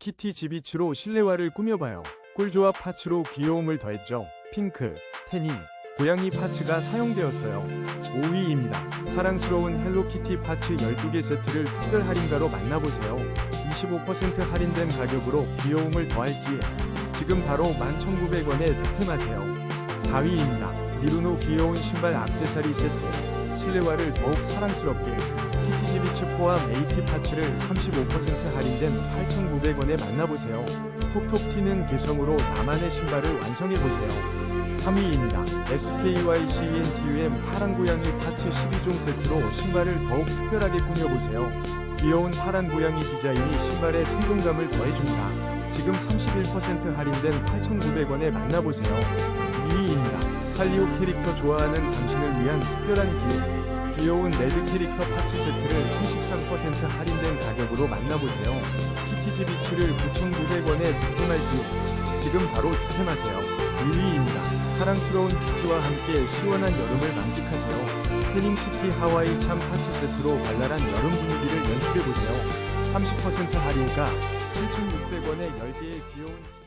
키티 지비츠로 실내화를 꾸며봐요. 꿀조합 파츠로 귀여움을 더했죠. 핑크, 태닝, 고양이 파츠가 사용되었어요. 5위입니다. 사랑스러운 헬로키티 파츠 12개 세트를 특별 할인가로 만나보세요. 25% 할인된 가격으로 귀여움을 더할기에 지금 바로 11,900원에 득템하세요. 4위입니다. 미루노 귀여운 신발 악세사리 세트. 실내화를 더욱 사랑스럽게 키티지비츠 포함 AP 파츠를 35% 할인된 8,900원에 만나보세요. 톡톡 튀는 개성으로 나만의 신발을 완성해보세요. 3위입니다. SKYCENTUM 파란 고양이 파츠 12종 세트로 신발을 더욱 특별하게 꾸며보세요. 귀여운 파란 고양이 디자인이 신발에 생동감을 더해줍니다. 지금 31% 할인된 8,900원에 만나보세요. 2위 살리오 캐릭터 좋아하는 당신을 위한 특별한 기회. 귀여운 레드 캐릭터 파츠 세트를 33% 할인된 가격으로 만나보세요. 키티지 비츠를 9,900원에 득템할 기회. 지금 바로 득템하세요. 1위입니다. 사랑스러운 키티와 함께 시원한 여름을 만끽하세요. 태닝 키티 하와이 참 파츠 세트로 발랄한 여름 분위기를 연출해보세요. 30% 할인가 7,600원에 10개의 귀여운